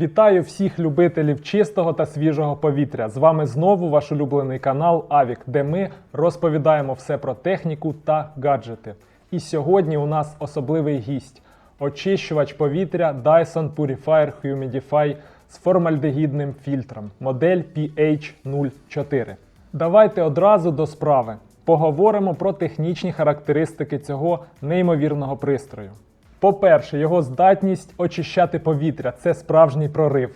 Вітаю всіх любителів чистого та свіжого повітря. З вами знову ваш улюблений канал Авік, де ми розповідаємо все про техніку та гаджети. І сьогодні у нас особливий гість очищувач повітря Dyson Purifier Humidify з формальдегідним фільтром, модель PH04. Давайте одразу до справи. Поговоримо про технічні характеристики цього неймовірного пристрою. По-перше, його здатність очищати повітря це справжній прорив.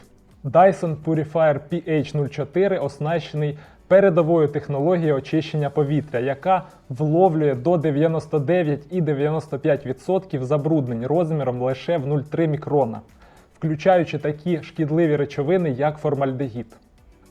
Dyson Purifier PH04 оснащений передовою технологією очищення повітря, яка вловлює до 99,95% забруднень розміром лише в 0,3 мікрона, включаючи такі шкідливі речовини, як формальдегід.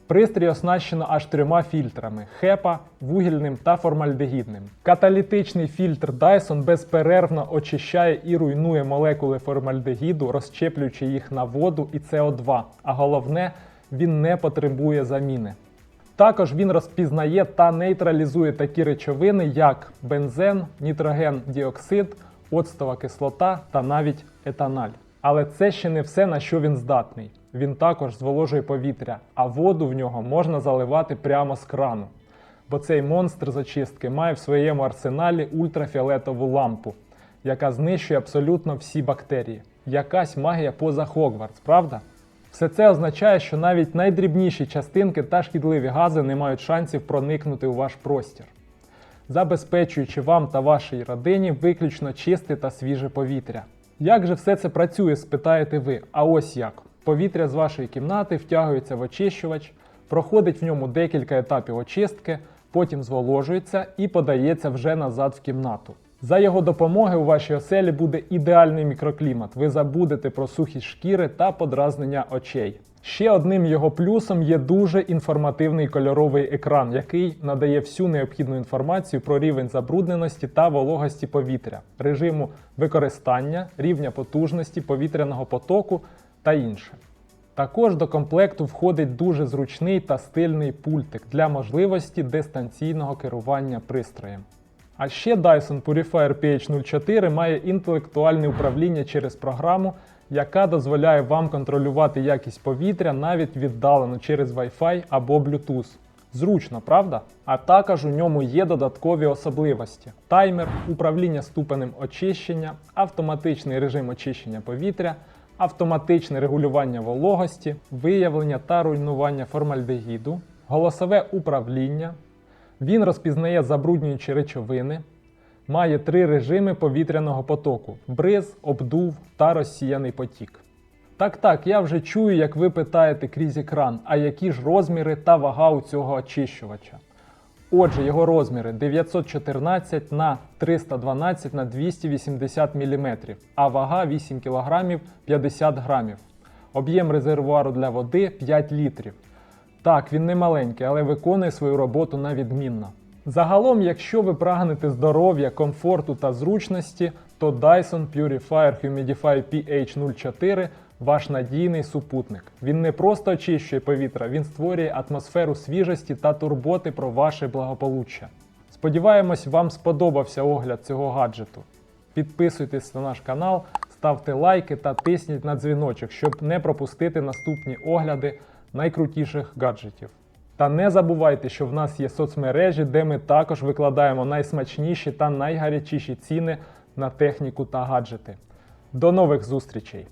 Пристрій оснащено аж трьома фільтрами: хепа, вугільним та формальдегідним. Каталітичний фільтр Dyson безперервно очищає і руйнує молекули формальдегіду, розщеплюючи їх на воду і СО2. А головне, він не потребує заміни. Також він розпізнає та нейтралізує такі речовини, як бензен, нітроген діоксид, оцтова кислота та навіть етаналь. Але це ще не все, на що він здатний. Він також зволожує повітря, а воду в нього можна заливати прямо з крану. Бо цей монстр з очистки має в своєму арсеналі ультрафіолетову лампу, яка знищує абсолютно всі бактерії. Якась магія поза Хогвартс, правда? Все це означає, що навіть найдрібніші частинки та шкідливі гази не мають шансів проникнути у ваш простір, забезпечуючи вам та вашій родині виключно чисте та свіже повітря. Як же все це працює, спитаєте ви? А ось як. Повітря з вашої кімнати втягується в очищувач, проходить в ньому декілька етапів очистки, потім зволожується і подається вже назад в кімнату. За його допомоги у вашій оселі буде ідеальний мікроклімат. Ви забудете про сухість шкіри та подразнення очей. Ще одним його плюсом є дуже інформативний кольоровий екран, який надає всю необхідну інформацію про рівень забрудненості та вологості повітря, режиму використання, рівня потужності, повітряного потоку та інше. Також до комплекту входить дуже зручний та стильний пультик для можливості дистанційного керування пристроєм. А ще Dyson Purifier PH04 має інтелектуальне управління через програму, яка дозволяє вам контролювати якість повітря навіть віддалено через Wi-Fi або Bluetooth. Зручно, правда? А також у ньому є додаткові особливості: таймер, управління ступенем очищення, автоматичний режим очищення повітря, автоматичне регулювання вологості, виявлення та руйнування формальдегіду, голосове управління. Він розпізнає забруднюючі речовини, має три режими повітряного потоку: бриз, обдув та розсіяний потік. Так, так, я вже чую, як ви питаєте крізь екран, а які ж розміри та вага у цього очищувача. Отже, його розміри 914 на 312 на 280 мм, а вага 8 кг 50 грамів. Об'єм резервуару для води 5 літрів. Так, він не маленький, але виконує свою роботу на відмінно. Загалом, якщо ви прагнете здоров'я, комфорту та зручності, то Dyson Purifier Humidify PH04 ваш надійний супутник. Він не просто очищує повітря, він створює атмосферу свіжості та турботи про ваше благополуччя. Сподіваємось, вам сподобався огляд цього гаджету. Підписуйтесь на наш канал, ставте лайки та тисніть на дзвіночок, щоб не пропустити наступні огляди найкрутіших гаджетів. Та не забувайте, що в нас є соцмережі, де ми також викладаємо найсмачніші та найгарячіші ціни на техніку та гаджети. До нових зустрічей!